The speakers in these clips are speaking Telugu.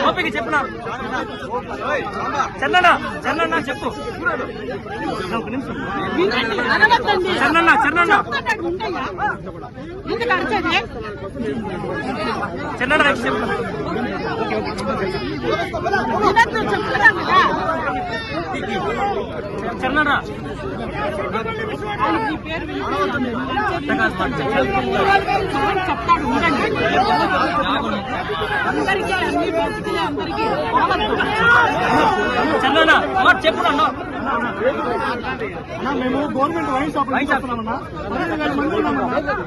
ఓపిక చెప్పనా? చందన్న చందన్న చెప్పు. ఒక నిమిషం. అనవద్దండి. చందన్న. చందన్న చెప్తాడు చందన్న చెప్పు. చెప్తాడు అందరికీ అన్ని బతుకులే అందరికీ మాట చెప్పు అన్నా అన్నా, మేము గవర్నమెంట్ వైన్ షాప్. చేస్తున్నామన్నా పదిహేను వేల మంది ఉన్నామన్నా.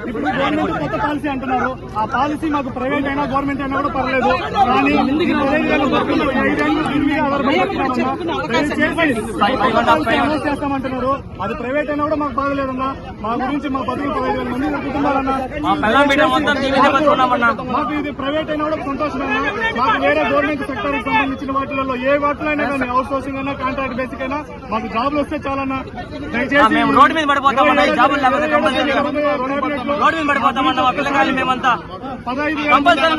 ఇప్పుడు గవర్నమెంట్ కొత్త పాలసీ అంటున్నారు. ఆ పాలసీ మాకు ప్రైవేట్ అయినా గవర్నమెంట్ అయినా కూడా పర్లేదు. కానీ పదిహేను వేల మంది ఐదేళ్ళు దీని మీద ఆధారపడి చేస్తామంటున్నారు. అది ప్రైవేట్ అయినా కూడా మాకు బాగలేదన్నా. మా గురించి మా పదిహేను వేల మంది కుటుంబాలన్నా మాకు ఇది ప్రైవేట్ అయినా కూడా సంతోషమన్నా. మాకు వేరే గవర్నమెంట్ సెక్టర్ సంబంధించిన వాటిలలో ఏ వాటిలో అయినా కానీ అవుట్ సోర్సింగ్ అయినా కాంట్రాక్ట్ బేసిక్ అయినా మాకు జాబ్లు వస్తే చాలన్నా. రోడ్డు మీద పడిపోతామన్నా, మేమంతా. పదహైదు కంపల్సరీ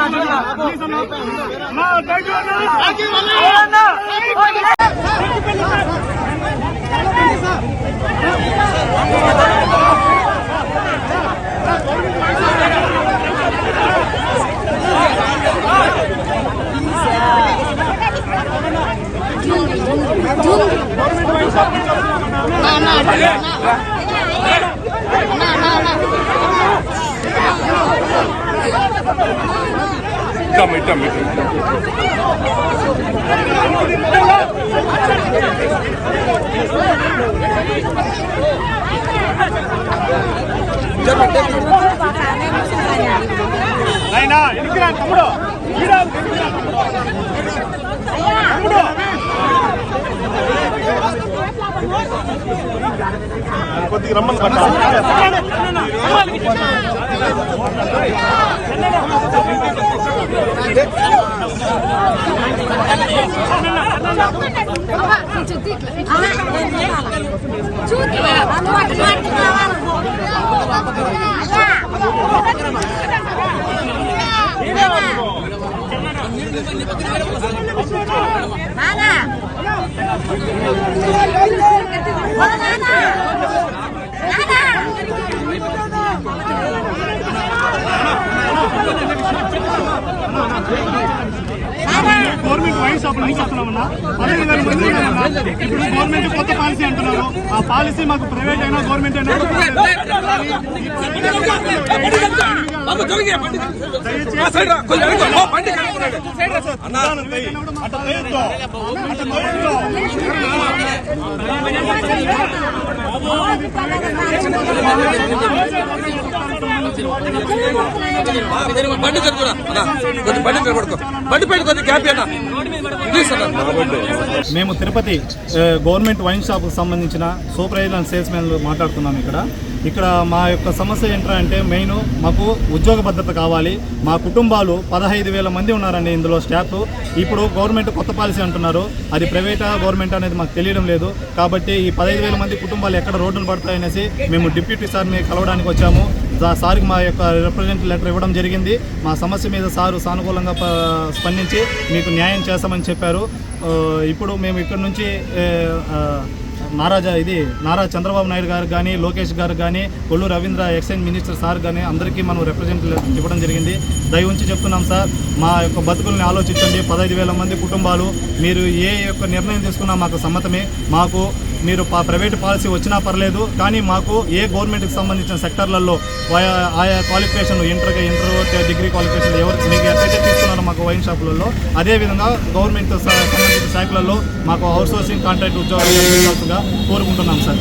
Dame, dame, dame. ఇట్టాము ఇట్టాము ఇట్టాము అయినా ఎనికిరా తమ్ముడు ఈడా, ఎనికిరా తమ్ముడు. తమ్ముడు. కొద్దిగా రమ్మని పట్ట గవర్నమెంట్ వైన్ షాప్ నుంచి వస్తున్నామన్నా ఉన్నామన్నా. ఇప్పుడు గవర్నమెంట్ కొత్త పాలసీ అంటున్నారు ఆ పాలసీ మాకు ప్రైవేట్ అయినా గవర్నమెంట్ అయినా దయచేసి బండి జరుగురా కొద్ది బండి నిలబడుకో బండి పెట్టి కొద్ది క్యాపీ అన్న. మేము తిరుపతి గవర్నమెంట్ వైన్ షాప్కి సంబంధించిన సూపర్వైజర్ అండ్ సేల్స్ మ్యాన్ మాట్లాడుతున్నాం ఇక్కడ. ఇక్కడ మా యొక్క సమస్య ఏంటంటే మెయిన్ మాకు ఉద్యోగ భద్రత కావాలి. మా కుటుంబాలు పదహైదు వేల మంది ఉన్నారండి ఇందులో స్టాఫ్ ఇప్పుడు గవర్నమెంట్ కొత్త పాలసీ అంటున్నారు. అది ప్రైవేటా గవర్నమెంట్ అనేది మాకు తెలియడం లేదు. కాబట్టి ఈ పదహైదు వేల మంది కుటుంబాలు ఎక్కడ రోడ్డును పడతాయనేసి మేము డిప్యూటీ సార్ని కలవడానికి వచ్చాము. సార్కి మా యొక్క రిప్రజెంట్ లెటర్ ఇవ్వడం జరిగింది. మా సమస్య మీద సారు సానుకూలంగా స్పందించి మీకు న్యాయం చేస్తామని చెప్పారు. ఇప్పుడు మేము ఇక్కడ నుంచి నారాజా ఇది నారా చంద్రబాబు నాయుడు గారు కానీ లోకేష్ గారు కానీ Kollu Ravindra excise minister sir కానీ అందరికీ మనం రిప్రజెంట్ ఇవ్వడం జరిగింది. దయ ఉంచి చెప్తున్నాం సార్ మా యొక్క బతుకుల్ని ఆలోచించండి. పదహైదు వేల మంది కుటుంబాలు మీరు ఏ యొక్క నిర్ణయం తీసుకున్నా మాకు సమ్మతమే. మాకు మీరు ప్రైవేట్ పాలసీ వచ్చినా పర్లేదు కానీ మాకు ఏ గవర్నమెంట్కి సంబంధించిన సెక్టర్లలో ఆయా qualification inter inter degree qualification ఎవరు మీకు ఎట్లయితే తీసుకున్నారో మాకు వైన్ షాపులలో అదేవిధంగా గవర్నమెంట్ సంబంధించిన శాఖలలో మాకు అవుట్ సోర్సింగ్ కాంట్రాక్ట్ ఉద్యోగాలు కోరుకుంటున్నాం సార్.